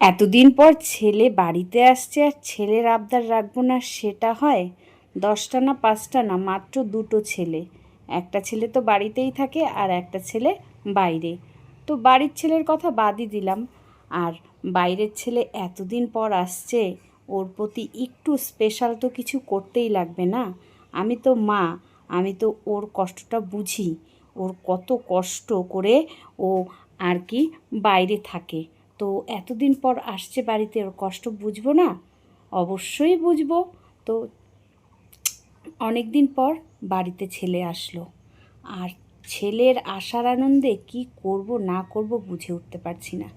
এতদিন পর ছেলে বাড়িতে আসছে আর ছেলের আবদার রাখব না, সেটা হয় দশটা না পাঁচটা না, মাত্র দুটো ছেলে। একটা ছেলে তো বাড়িতেই থাকে আর একটা ছেলে বাইরে। তো বাড়ির ছেলের কথা বাদই দিলাম। আর বাইরের ছেলে এতদিন পর আসছে, ওর প্রতি একটু স্পেশাল তো কিছু করতেই লাগবে না। আমি তো মা, আমি তো ওর কষ্টটা বুঝি। ওর কত কষ্ট করে ও আর কি বাইরে থাকে। তো এতদিন পর আসছে বাড়িতে, ওর কষ্ট বুঝব না? অবশ্যই বুঝব। তো অনেক দিন পর বাড়িতে ছেলে আসলো। আর ছেলের আসার আনন্দে কি করব, না করব বুঝে উঠতে পারছি না।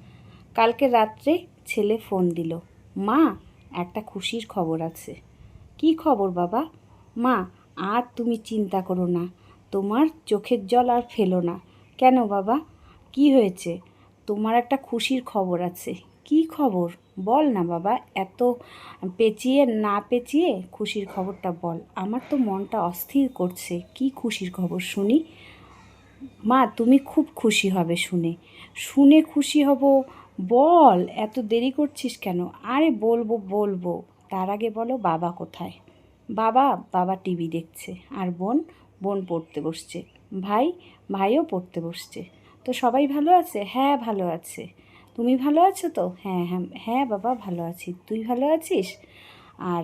কালকে রাত্রে ছেলে ফোন দিল, মা, একটা খুশির খবর আছে। কি খবর বাবা? মা, আর তুমি চিন্তা করো না, তোমার চোখের জল আর ফেলো না। কেন বাবা? কি হয়েছে? তোমার একটা খুশির খবর আছে। কি খবর? বল না বাবা, এত পেঁচিয়ে না পেঁচিয়ে খুশির খবরটা বল। আমার তো মনটা অস্থির করছে। কি খুশির খবর শুনি? মা, তুমি খুব খুশি হবে শুনে। শুনে খুশি হব? বল, এত দেরি করছিস কেন? আরে বলব বলব। তার আগে বলো বাবা কোথায়? বাবা বাবা টিভি দেখছে। আর বোন বোন পড়তে বসছে। ভাই, ভাইও পড়তে বসছে। তো সবাই ভালো আছে? হ্যাঁ ভালো আছে। তুমি ভালো আছো তো? হ্যাঁ হ্যাঁ হ্যাঁ বাবা, ভালো আছি। তুই ভালো আছিস? আর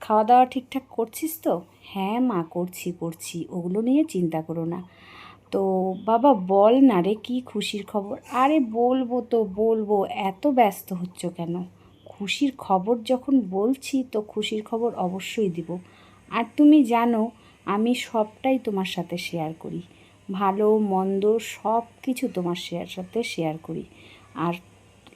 খাওয়া দাওয়া ঠিকঠাক করছিস তো? হ্যাঁ মা, করছি করছি। ওগুলো নিয়ে চিন্তা করো না। তো বাবা, বল না রে, কী খুশির খবর? আরে বলব তো, বলব। এত ব্যস্ত হচ্ছ কেন? খুশির খবর যখন বলছি, তো খুশির খবর অবশ্যই দিব। আর তুমি জানো, আমি সবটাই তোমার সাথে শেয়ার করি। ভালো, মন্দ সব কিছু তোমার শেয়ার সাথে শেয়ার করি। আর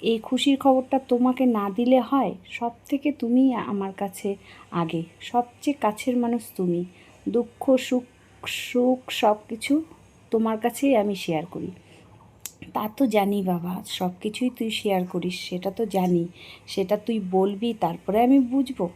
এই খুশির খবরটা তোমাকে না দিলে হয় সব থেকে তুমি আমার কাছে আগে, সবচেয়ে কাছের মানুষ তুমি। দুঃখ, সুখ সুখ সব কিছু তোমার কাছেই আমি শেয়ার করি। তা তো জানি বাবা সব কিছুই তুই শেয়ার করিস, সেটা তো জানি। সেটা তুই বলবি, তারপরে আমি বুঝব।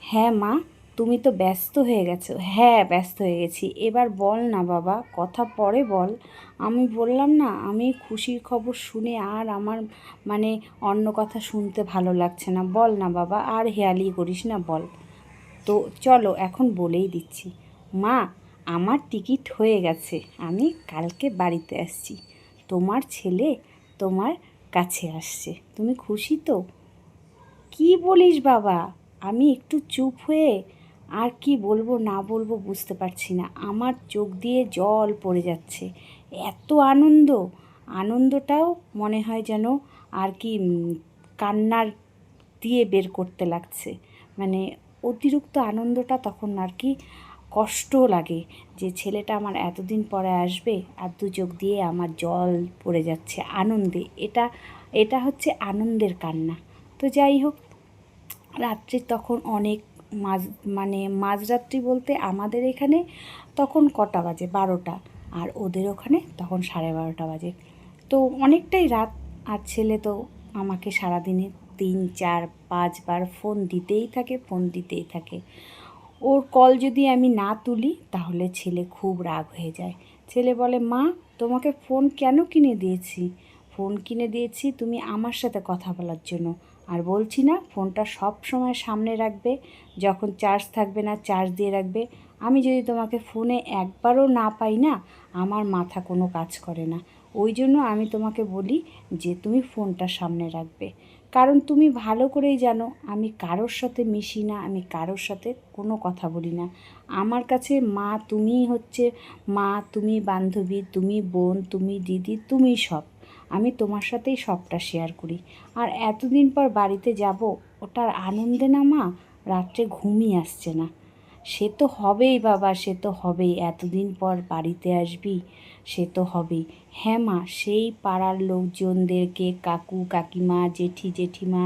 হ্যাঁ মা? তুমি তো ব্যস্ত হয়ে গেছো। হ্যাঁ ব্যস্ত হয়ে গেছি। এবার বল না বাবা, কথা পরে বল। আমি বললাম না, আমি খুশির খবর শুনে আর আমার মানে অন্য কথা শুনতে ভালো লাগছে না। বল না বাবা, আর হেয়ালি করিস না, বল। তো চলো, এখন বলেই দিচ্ছি। মা, আমার টিকিট হয়ে গেছে, আমি কালকে বাড়িতে আসছি। তোমার ছেলে তোমার কাছে আসছে। তুমি খুশি তো? কি বলিস বাবা, আমি একটু চুপ হয়ে আর কি বলব, না বলব বুঝতে পারছি না। আমার চোখ দিয়ে জল পড়ে যাচ্ছে। এত আনন্দ! আনন্দটাও মনে হয় যেন আর কি কান্নার দিয়ে বের করতে লাগছে। মানে অতিরিক্ত আনন্দটা তখন আর কি কষ্টও লাগে যে ছেলেটা আমার এতদিন পরে আসবে আর দু চোখ দিয়ে আমার জল পড়ে যাচ্ছে আনন্দে। এটা এটা হচ্ছে আনন্দের কান্না। তো যাই হোক রাত্রি তখন অনেক মাঝ মানে মাঝরাত্রি বলতে আমাদের এখানে তখন কটা বাজে? বারোটা। আর ওদের ওখানে তখন সাড়ে বারোটা বাজে। তো অনেকটাই রাত। আর ছেলে তো আমাকে সারাদিনে তিন, চার, পাঁচবার ফোন দিতেই থাকে, ফোন দিতেই থাকে। ওর কল যদি আমি না তুলি, তাহলে ছেলে খুব রাগ হয়ে যায়। ছেলে বলে, মা, তোমাকে ফোন কেন কিনে দিয়েছি? ফোন কিনে দিয়েছি, তুমি আমার সাথে কথা বলার জন্য। আর বলছি না, ফোনটা সব সময় সামনে রাখবে, যখন চার্জ থাকবে না চার্জ দিয়ে রাখবে। আমি যদি তোমাকে ফোনে একবারও না পাই না, আমার মাথা কোনো কাজ করে না। ওই জন্য আমি তোমাকে বলি যে, তুমি ফোনটা সামনে রাখবে। কারণ তুমি ভালো করেই জানো, আমি কারোর সাথে মিশি না, আমি কারোর সাথে কোনো কথা বলি না। আমার কাছে মা তুমিই হচ্ছে মা, তুমি বান্ধবী, তুমি বোন, তুমি দিদি, তুমি সব। আমি তোমার সাথেই সবটা শেয়ার করি। আর এতদিন পর বাড়িতে যাব, ওটার আনন্দে না মা? রাত্রে ঘুমই আসছে না। সে তো হবেই বাবা, সে তো হবেই। এতদিন পর বাড়িতে আসবি, সে তো হবেই। হ্যাঁ মা, সেই পাড়ার লোকজনদেরকে কাকু, কাকিমা, জেঠি, জেঠিমা,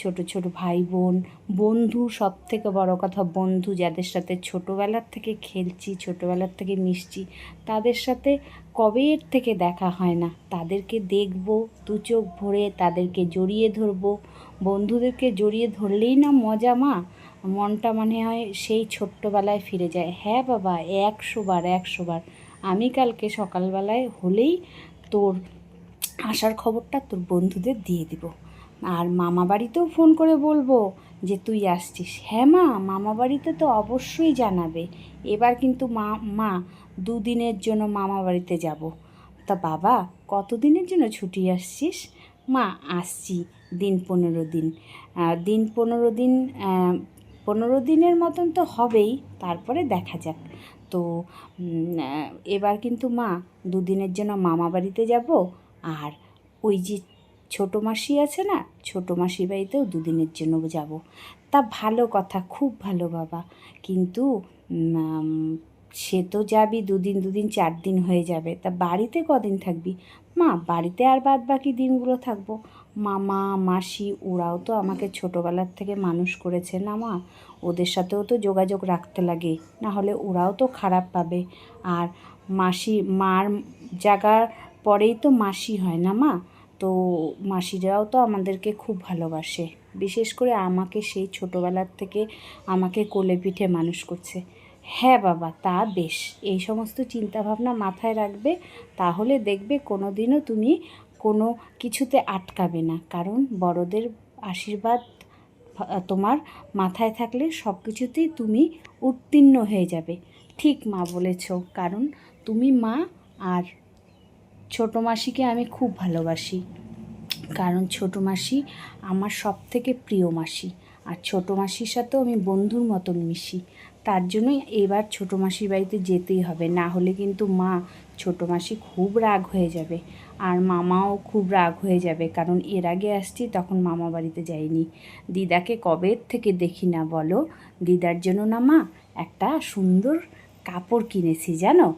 ছোট ছোট ভাই বোন বন্ধু সব থেকে বড় কথা বন্ধু, যাদের সাথে ছোটোবেলার থেকে খেলছি, ছোটোবেলার থেকে মিশছি, তাদের সাথে কবের থেকে দেখা হয় না? তাদেরকে দেখব, দু চোখ ভরে তাদেরকে জড়িয়ে ধরবো। বন্ধুদেরকে জড়িয়ে ধরলেই না মজা, মা? মনটা মানে হয় সেই ছোট্টবেলায় ফিরে যায়। হ্যাঁ বাবা একশোবার একশোবার একশো বার। আমি কালকে সকালবেলায় হলেই তোর আসার খবরটা তোর বন্ধুদের দিয়ে দিব। আর মামা বাড়িতেও ফোন করে বলব যে তুই আসছিস। হ্যাঁ মা, মামা বাড়িতে তো অবশ্যই জানাবে। এবার কিন্তু মা মা দুদিনের জন্য মামা বাড়িতে যাব। তা বাবা, কতদিনের জন্য ছুটি আসছিস? মা, আসছি দিন পনেরো দিন। দিন পনেরো দিন পনেরো দিনের মতন তো হবেই, তারপরে দেখা যাক। তো এবার কিন্তু মা দুদিনের জন্য মামা বাড়িতে যাব। আর ওই যে ছোটো মাসি আছে না, ছোটো মাসির বাড়িতেও দুদিনের জন্য যাব। তা ভালো কথা, খুব ভালো বাবা। কিন্তু সে তো যাবি দুদিন দুদিন, চার দিন হয়ে যাবে। তা বাড়িতে কদিন থাকবি? মা, বাড়িতে আর বাদ বাকি দিনগুলো থাকব। মামা, মাসি, ওরাও তো আমাকে ছোটোবেলার থেকে মানুষ করেছে না মা? ওদের সাথেও তো যোগাযোগ রাখতে লাগে, না হলে ওরাও তো খারাপ পাবে। আর মাসি, মার জায়গার পরেই তো মাসি হয় না মা? তো মাসিরাও তো আমাদেরকে খুব ভালোবাসে। বিশেষ করে আমাকে সেই ছোটোবেলার থেকে আমাকে কোলে পিঠে মানুষ করছে। হ্যাঁ বাবা, তা বেশ। এই সমস্ত চিন্তাভাবনা মাথায় রাখবে, তাহলে দেখবে কোনো দিনও তুমি কোনো কিছুতে আটকাবে না। কারণ বড়দের আশীর্বাদ তোমার মাথায় থাকলে সব কিছুতেই তুমি উত্তীর্ণ হয়ে যাবে। ঠিক মা বলেছ, কারণ তুমি মা আর ছোটো মাসিকে আমি খুব ভালোবাসি। কারণ ছোটো মাসি আমার সব থেকে প্রিয় মাসি। আর ছোটো মাসির সাথেও আমি বন্ধুর মতন মিশি। তার জন্যই এবার ছোটো মাসির বাড়িতে যেতেই হবে। না হলে কিন্তু মা ছোটো মাসি খুব রাগ হয়ে যাবে। আর মামাও খুব রাগ হয়ে যাবে। কারণ এর আগে আসছি, তখন মামা বাড়িতে যাইনি দিদাকে কবে থেকে দেখি না বলো? দিদার জন্য না মা, একটা সুন্দর কাপড় কিনেছি, জানো?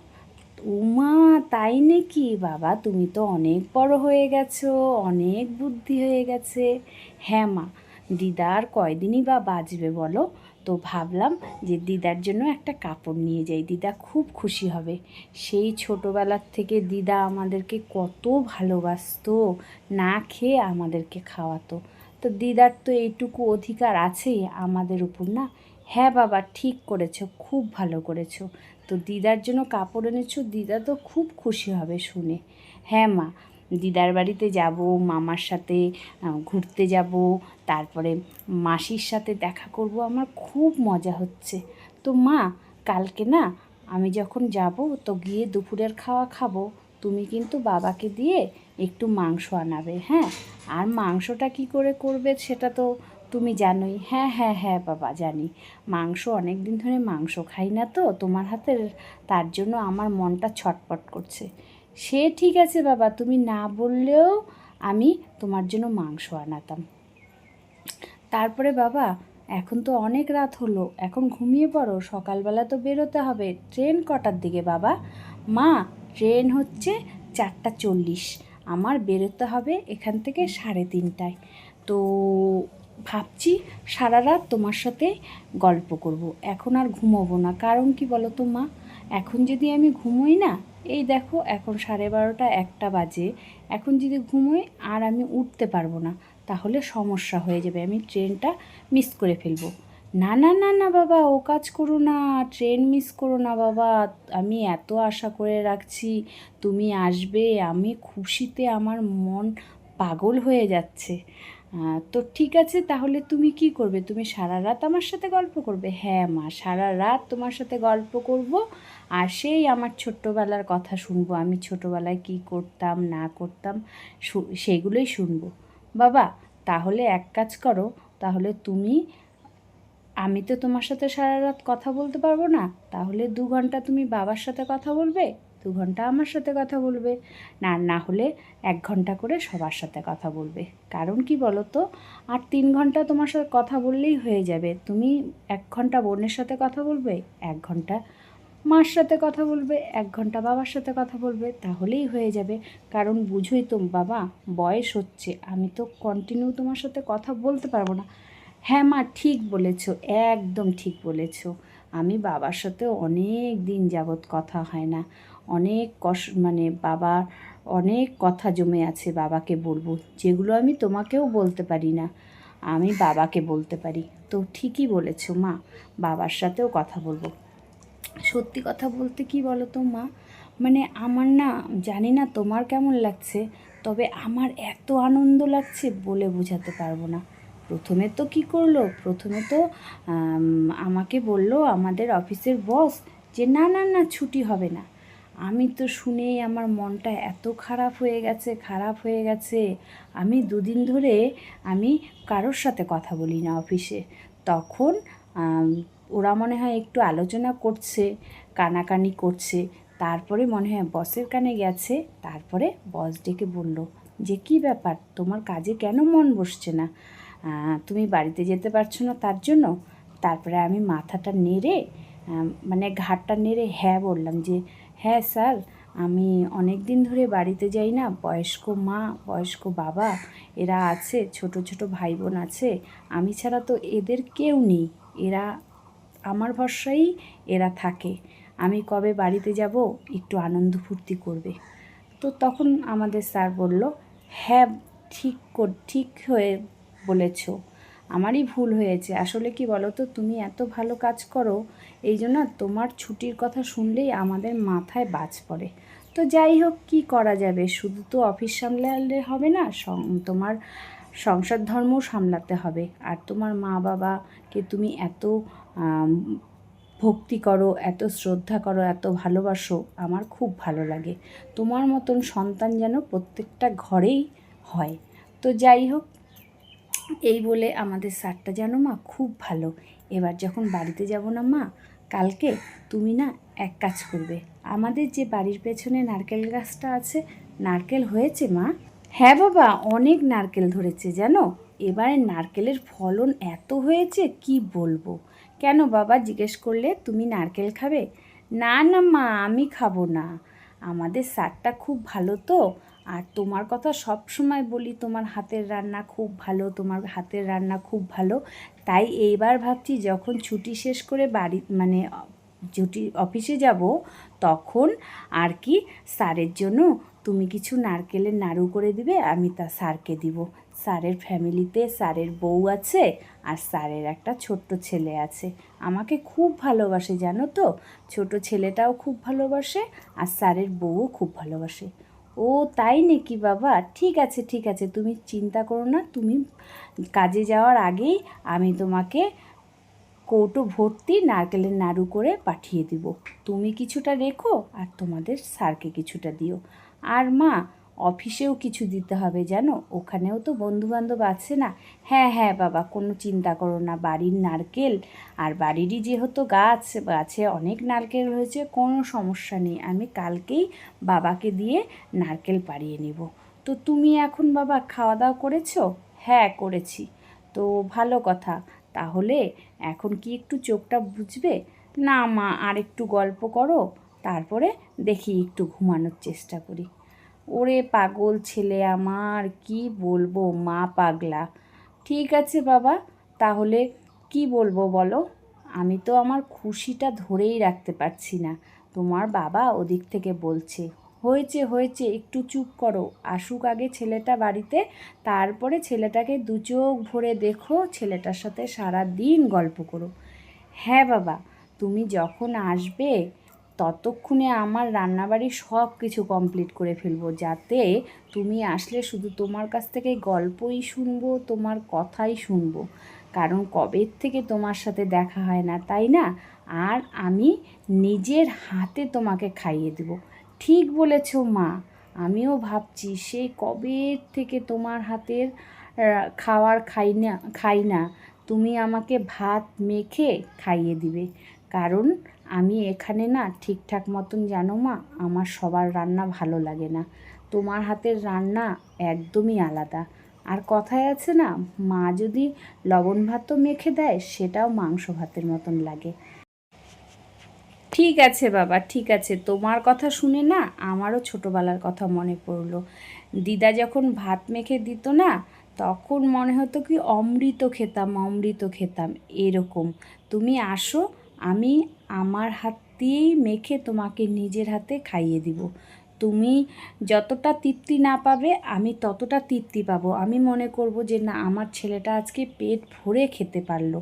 উমা, তাই নাকি? বাবা, তুমি তো অনেক বড় হয়ে গেছো, অনেক বুদ্ধি হয়ে গেছে। হ্যাঁ মা দিদার কয়দিনই বা বাজবে বলো? তো ভাবলাম যে দিদার জন্য একটা কাপড় নিয়ে যাই, দিদা খুব খুশি হবে। সেই ছোটোবেলার থেকে দিদা আমাদেরকে কত ভালোবাসতো, না খেয়ে আমাদেরকে খাওয়াতো। তো দিদার তো এইটুকু অধিকার আছেই আমাদের উপর, না? হ্যাঁ বাবা, ঠিক করেছ, খুব ভালো করেছ। তো দিদার জন্য কাপড় এনেছো, দিদা তো খুব খুশি হবে শুনে। হ্যাঁ মা, দিদার বাড়িতে যাব, মামার সাথে ঘুরতে যাব, তারপরে মাসির সাথে দেখা করব, আমার খুব মজা হচ্ছে। তো মা, কালকে না আমি যখন যাব, তো গিয়ে দুপুরের খাওয়া খাব। তুমি কিন্তু বাবাকে দিয়ে একটু মাংস আনাবে হ্যাঁ? আর মাংসটা কি করে করবে সেটা তো তুমি জানোই। হ্যাঁ হ্যাঁ হ্যাঁ বাবা, জানি। মাংস অনেক দিন ধরে মাংস খাই না তো, তোমার হাতের, তার জন্য আমার মনটা ছটপট করছে। সে ঠিক আছে বাবা, তুমি না বললেও আমি তোমার জন্য মাংস আনাতাম। তারপরে বাবা, এখন তো অনেক রাত হলো, এখন ঘুমিয়ে পড়ো, সকালবেলা তো বেরোতে হবে। ট্রেন কটার দিকে বাবা? মা, ট্রেন হচ্ছে চারটা চল্লিশ। আমার বেরোতে হবে এখান থেকে সাড়ে তিনটায়। তো ভাবছি সারা রাত তোমার সাথে গল্প করব। এখন আর ঘুমোবো না। কারণ কি বলো তো মা? এখন যদি আমি ঘুমোই না, এই দেখো এখন সাড়ে বারোটা একটা বাজে। এখন যদি ঘুমোই আর আমি উঠতে পারব না, তাহলে সমস্যা হয়ে যাবে। আমি ট্রেনটা মিস করে ফেলব। না না না না বাবা, ও কাজ করো না। ট্রেন মিস করো না বাবা। আমি এত আশা করে রাখছি, তুমি আসবে। আমি খুশিতে আমার মন পাগল হয়ে যাচ্ছে। তো ঠিক আছে, তাহলে তুমি কি করবে? তুমি সারা রাত আমার সাথে গল্প করবে? হ্যাঁ মা, সারা রাত তোমার সাথে গল্প করব আর সেই আমার ছোট্টবেলার কথা শুনব। আমি ছোটোবেলায় কি করতাম, না করতাম সেগুলোই শুনব। বাবা, তাহলে এক কাজ করো, তাহলে তুমি, আমি তো তোমার সাথে সারা রাত কথা বলতে পারব না, তাহলে দু ঘণ্টা তুমি বাবার সাথে কথা বলবে? দু ঘণ্টা আমার সাথে কথা বলবে। না না হলে এক ঘণ্টা করে সবার সাথে কথা বলবে। কারণ কি বলো তো আর তিন ঘণ্টা তোমার সাথে কথা বললেই হয়ে যাবে। তুমি এক ঘণ্টা বোনের সাথে কথা বলবে, এক ঘণ্টা মার সাথে কথা বলবে, এক ঘণ্টা বাবার সাথে কথা বলবে, তাহলেই হয়ে যাবে। কারণ বুঝোই তো বাবা, বয়স হচ্ছে, আমি তো কন্টিনিউ তোমার সাথে কথা বলতে পারব না। হ্যাঁ মা, ঠিক বলেছ, একদম ঠিক বলেছ। আমি বাবার সাথে অনেক দিন যাবৎ কথা হয় না। অনেক কষ মানে বাবার অনেক কথা জমে আছে বাবাকে বলব, যেগুলো আমি তোমাকেও বলতে পারি না, আমি বাবাকে বলতে পারি। তো ঠিকই বলেছ মা, বাবার সাথেও কথা বলব। সত্যি কথা বলতে কি বলো তো মা মানে আমার না, জানি না তোমার কেমন লাগছে, তবে আমার এত আনন্দ লাগছে বলে বোঝাতে পারব না। প্রথমে তো কি করল, প্রথমে তো আমাকে বলল আমাদের অফিসের বস যে না না না, ছুটি হবে না। আমি তো শুনেই আমার মনটা এত খারাপ হয়ে গেছে, খারাপ হয়ে গেছে। আমি দুদিন ধরে আমি কারোর সাথে কথা বলি না অফিসে। তখন ওরা মনে হয় একটু আলোচনা করছে, কানাকানি করছে। তারপরে মনে হয় বসের কানে গেছে, তারপরে বস ডেকে বলল, যে কি ব্যাপার? তোমার কাজে কেন মন বসছে না? তুমি বাড়িতে যেতে পারছ না তার জন্য? তারপরে আমি মাথাটা নেড়ে মানে ঘাটটা নেড়ে হ্যাঁ বললাম যে হ্যাঁ স্যার, আমি অনেক দিন ধরে বাড়িতে যাই না, বয়স্ক মা, বয়স্ক বাবা, এরা আছে, ছোট ছোট ভাই বোন আছে, আমি ছাড়া তো এদের কেউ নেই, এরা আমার ভরসাই এরা থাকে, আমি কবে বাড়িতে যাব, একটু আনন্দ ফুর্তি করবে। তো তখন আমাদের স্যার বলল হ্যাঁ ঠিক ঠিক হয়ে বলেছ। আমারই ভুল হয়েছে। আসলে কি বলো তো তুমি এত ভালো কাজ করো, এই জন্য তোমার ছুটির কথা শুনলেই আমাদের মাথায় বাজ পড়ে। তো যাই হোক, কি করা যাবে? শুধু তো অফিস সামলালে হবে না তোমার সংসার ধর্মও সামলাতে হবে। আর তোমার মা বাবাকে তুমি এত ভক্তি করো, এত শ্রদ্ধা করো, এত ভালোবাসো, আমার খুব ভালো লাগে। তোমার মতন সন্তান যেন প্রত্যেকটা ঘরেই হয়। তো যাই হোক এই বলে আমাদের সারটা জানো মা খুব ভালো। এবার যখন বাড়িতে যাব না মা, কালকে তুমি না এক কাজ করবে। আমাদের যে বাড়ির পেছনে নারকেল গাছটা আছে, নারকেল হয়েছে মা? হ্যাঁ বাবা, অনেক নারকেল ধরেছে জানো? এবারে নারকেলের ফলন এত হয়েছে, কি বলব? কেন বাবা জিজ্ঞেস করলে, তুমি নারকেল খাবে? না না মা, আমি খাব না। আমাদের সারটা খুব ভালো তো আর তোমার কথা সব সময় বলি, তোমার হাতের রান্না খুব ভালো, তোমার হাতের রান্না খুব ভালো। তাই এইবার ভাবছি যখন ছুটি শেষ করে বাড়ি মানে ছুটি অফিসে যাব, তখন আর কি স্যারের জন্য তুমি কিছু নারকেলের নাড়ু করে দিবে, আমি তা স্যারকে দিব। স্যারের ফ্যামিলিতে স্যারের বউ আছে আর স্যারের একটা ছোট্ট ছেলে আছে। আমাকে খুব ভালোবাসে, জানো তো? ছোট ছেলেটাও খুব ভালোবাসে আর স্যারের বউও খুব ভালোবাসে। ও তাই নাকি বাবা? ঠিক আছে ঠিক আছে। তুমি চিন্তা করো না, তুমি কাজে যাওয়ার আগেই আমি তোমাকে কৌটো ভর্তি নারকেলের নাড়ু করে পাঠিয়ে দিব। তুমি কিছুটা রেখো আর তোমাদের স্যারকে কিছুটা দিও। আর মা অফিসেও কিছু দিতে হবে জানো? ওখানেও তো বন্ধুবান্ধব আছে না? হ্যাঁ হ্যাঁ বাবা, কোনো চিন্তা করো না। বাড়ির নারকেল আর বাড়িরই যেহেতু গাছ, গাছে অনেক নারকেল হয়েছে কোনো সমস্যা নেই। আমি কালকেই বাবাকে দিয়ে নারকেল পাড়িয়ে নেব। তো তুমি এখন বাবা খাওয়া দাওয়া করেছ? হ্যাঁ করেছি। তো ভালো কথা। তাহলে এখন কি একটু চোখটা বুঝবে? না মা আর একটু গল্প করো। তারপরে দেখি একটু ঘুমানোর চেষ্টা করি। ওরে পাগল ছেলে আমার, কি বলব মা পাগলা। ঠিক আছে বাবা, তাহলে কি বলব বলো? আমি তো আমার খুশিটা ধরেই রাখতে পারছি না। তোমার বাবা ওদিক থেকে বলছে, হয়েছে হয়েছে, একটু চুপ করো। আসুক আগে ছেলেটা বাড়িতে, তারপরে ছেলেটাকে দু চোখ ভরে দেখো, ছেলেটার সাথে সারা দিন গল্প করো। হ্যাঁ বাবা, তুমি যখন আসবে ততক্ষণে আমার রান্নাবাড়ি সব কিছু কমপ্লিট করে ফেলব, যাতে তুমি আসলে শুধু তোমার কাছ থেকে গল্পই শুনব, তোমার কথাই শুনব। কারণ কবের থেকে তোমার সাথে দেখা হয় না, তাই না? আর আমি নিজের হাতে তোমাকে খাইয়ে দেবো। ঠিক বলেছ মা, আমিও ভাবছি সেই কবে থেকে তোমার হাতের খাওয়ার খাই না খাই না, তুমি আমাকে ভাত মেখে খাইয়ে দিবে। কারণ আমি এখানে না ঠিকঠাক মতন জানো মা, আমার সবার রান্না ভালো লাগে না। তোমার হাতের রান্না একদমই আলাদা। আর কথায় আছে না, মা যদি লবণ ভাতও মেখে দেয়, সেটাও মাংস ভাতের মতন লাগে। ঠিক আছে বাবা, ঠিক আছে। তোমার কথা শুনে না আমারও ছোটোবেলার কথা মনে পড়ল। দিদা যখন ভাত মেখে দিত না, তখন মনে হতো কি, অমৃত খেতাম অমৃত খেতাম, এরকম। তুমি আসো আমি আমার হাত দিয়েই মেখে তোমাকে নিজের হাতে খাইয়ে দিব। তুমি যতটা তৃপ্তি না পাবে, আমি ততটা তৃপ্তি পাবো। আমি মনে করব যে, না, আমার ছেলেটা আজকে পেট ভরে খেতে পারল।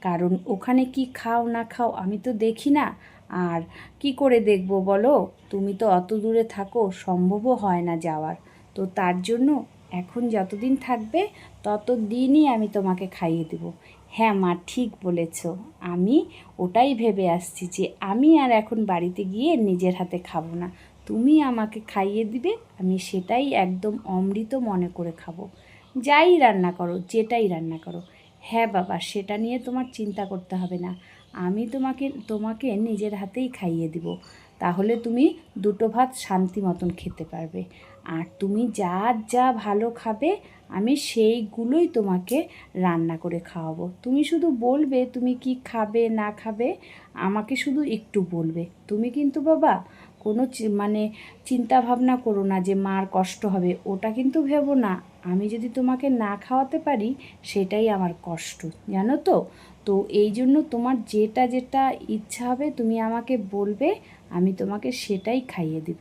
কারণ ওখানে কি খাও, না খাও, আমি তো দেখি না। আর কি করে দেখব বলো? তুমি তো অত দূরে থাকো, সম্ভবও হয় না যাওয়ার। তো তার জন্য এখন যতদিন থাকবে, ততদিনই আমি তোমাকে খাইয়ে দেবো। হ্যাঁ মা, ঠিক বলেছ। আমি ওটাই ভেবে আসছি যে আমি আর এখন বাড়িতে গিয়ে নিজের হাতে খাব না। তুমি আমাকে খাইয়ে দিবে, আমি সেটাই একদম অমৃত মনে করে খাব। যাই রান্না করো, যেটাই রান্না করো। হ্যাঁ বাবা, সেটা নিয়ে তোমার চিন্তা করতে হবে না। আমি তোমাকে তোমাকে নিজের হাতেই খাইয়ে দিব। তাহলে তুমি দুটো ভাত শান্তি মতন খেতে পারবে। আর তুমি যা যা ভালো খাবে, আমি সেইগুলোই তোমাকে রান্না করে খাওয়াবো। তুমি শুধু বলবে তুমি কি খাবে, না খাবে, আমাকে শুধু একটু বলবে। তুমি কিন্তু বাবা কোনো মানে চিন্তা ভাবনা করো না যে মার কষ্ট হবে, ওটা কিন্তু ভেবো না। আমি যদি তোমাকে না খাওয়াতে পারি, সেটাই আমার কষ্ট, জানো তো? তো এই জন্য তোমার যেটা যেটা ইচ্ছা হবে, তুমি আমাকে বলবে, আমি তোমাকে সেটাই খাইয়ে দিব।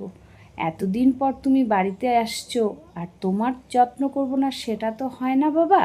এতদিন পর তুমি বাড়িতে আসছো, আর তোমার যত্ন করব না সেটা তো হয় না বাবা।